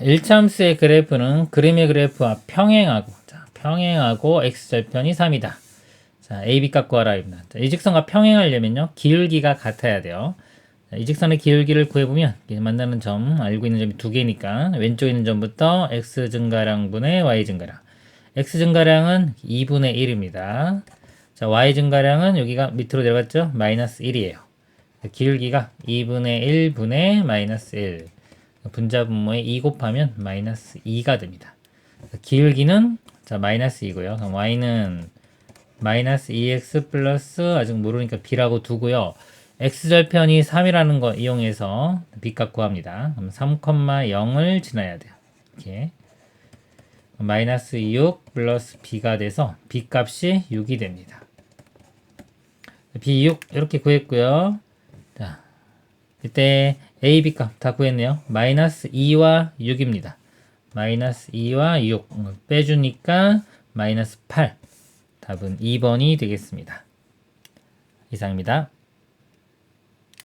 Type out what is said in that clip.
1참수의 그래프는 그림의 그래프와 평행하고 자, 평행하고 x절편이 3이다. 자, AB 값 구하라입니다. 자, 이 직선과 평행하려면요. 기울기가 같아야 돼요. 자, 이 직선의 기울기를 구해보면 만나는 점, 알고 있는 점이 두 개니까 왼쪽에 있는 점부터 x 증가량분의 y 증가량. x 증가량은 2분의 1입니다. 자, y 증가량은 여기가 밑으로 내려갔죠? 마이너스 1이에요. 기울기가 2분의 1분의 마이너스 1. 분자분모에 2 곱하면 마이너스 2가 됩니다. 기울기는 자 마이너스 2고요. 그럼 y는 마이너스 2x 플러스 아직 모르니까 b라고 두고요. x절편이 3이라는 거 이용해서 b값 구합니다. 그럼 3,0을 지나야 돼요. 이렇게 마이너스 6 플러스 b가 돼서 b값이 6이 됩니다. b6 이렇게 구했고요. 자, 이때 a, b 값 다 구했네요. 마이너스 2와 6입니다. 마이너스 2와 6 음, 빼주니까 마이너스 8 답은 2번이 되겠습니다. 이상입니다.